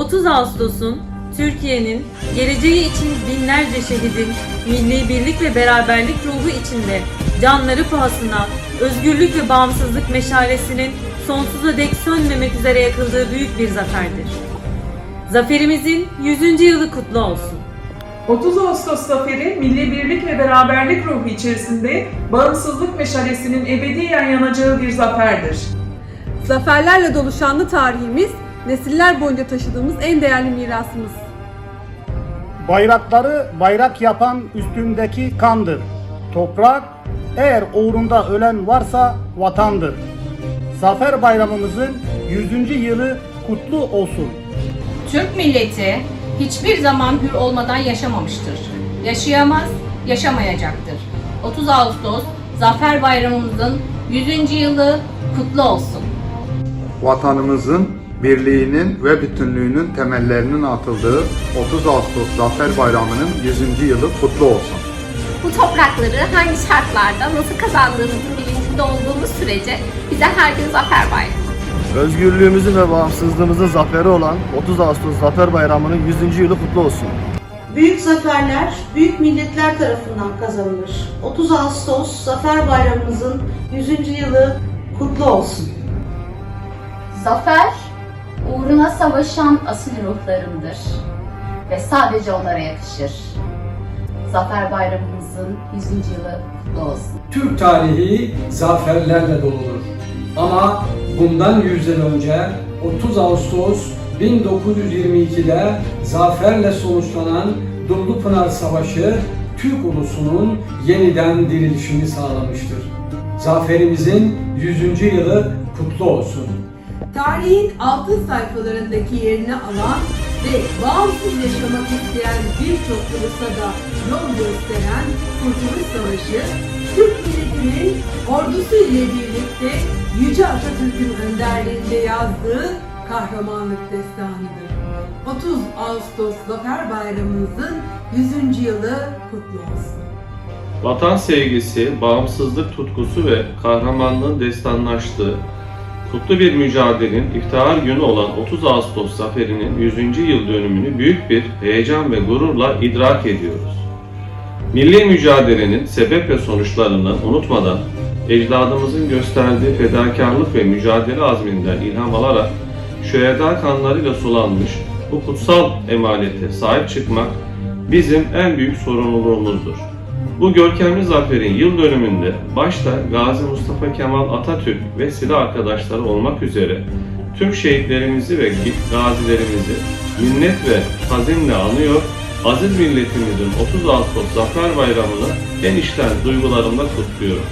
30 Ağustos'un Türkiye'nin geleceği için binlerce şehidin milli birlik ve beraberlik ruhu içinde canları pahasına özgürlük ve bağımsızlık meşalesinin sonsuza dek sönmemek üzere yakıldığı büyük bir zaferdir. Zaferimizin 100. yılı kutlu olsun. 30 Ağustos zaferi milli birlik ve beraberlik ruhu içerisinde bağımsızlık meşalesinin ebediyen yanacağı bir zaferdir. Zaferlerle dolu şanlı tarihimiz, nesiller boyunca taşıdığımız en değerli mirasımız. Bayrakları bayrak yapan üstündeki kandır. Toprak eğer uğrunda ölen varsa vatandır. Zafer bayramımızın 100. yılı kutlu olsun. Türk milleti hiçbir zaman hür olmadan yaşamamıştır. Yaşayamaz, yaşamayacaktır. 30 Ağustos Zafer Bayramımızın 100. yılı kutlu olsun. vatanımızın birliğinin ve bütünlüğünün temellerinin atıldığı 30 Ağustos Zafer Bayramı'nın 100. yılı kutlu olsun. Bu toprakları hangi şartlarda nasıl kazandığımızın bilincinde olduğumuz sürece bize her gün zafer bayramı. Özgürlüğümüzün ve bağımsızlığımızın zaferi olan 30 Ağustos Zafer Bayramı'nın 100. yılı kutlu olsun. Büyük zaferler büyük milletler tarafından kazanılır. 30 Ağustos Zafer Bayramımızın 100. yılı kutlu olsun. Zafer, uğruna savaşan asil ruhlarındır ve sadece onlara yakışır. Zafer Bayramımızın 100. yılı kutlu olsun. Türk tarihi zaferlerle doludur. Ama bundan 100 yıl önce 30 Ağustos 1922'de zaferle sonuçlanan Dumlupınar Savaşı Türk ulusunun yeniden dirilişini sağlamıştır. Zaferimizin 100. yılı kutlu olsun. Tarihin altın sayfalarındaki yerini alan ve bağımsız yaşamak isteyen birçok ulusa da yol gösteren Kurtuluş Savaşı, Türk milletinin ordusu ile birlikte Yüce Atatürk'ün önderliğinde yazdığı kahramanlık destanıdır. 30 Ağustos Zafer Bayramımızın 100. yılı kutlu olsun. Vatan sevgisi, bağımsızlık tutkusu ve kahramanlığın destanlaştığı kutlu bir mücadelenin iftihar günü olan 30 Ağustos zaferinin 100. yıl dönümünü büyük bir heyecan ve gururla idrak ediyoruz. Milli mücadelenin sebep ve sonuçlarını unutmadan ecdadımızın gösterdiği fedakarlık ve mücadele azminden ilham alarak şüheda kanlarıyla sulanmış bu kutsal emanete sahip çıkmak bizim en büyük sorumluluğumuzdur. Bu görkemli zaferin yıl dönümünde başta Gazi Mustafa Kemal Atatürk ve silah arkadaşları olmak üzere tüm şehitlerimizi ve gazilerimizi minnet ve hazinle anıyor, aziz milletimizin 30 Ağustos Zafer Bayramı'nı en içten duygularımla kutluyorum.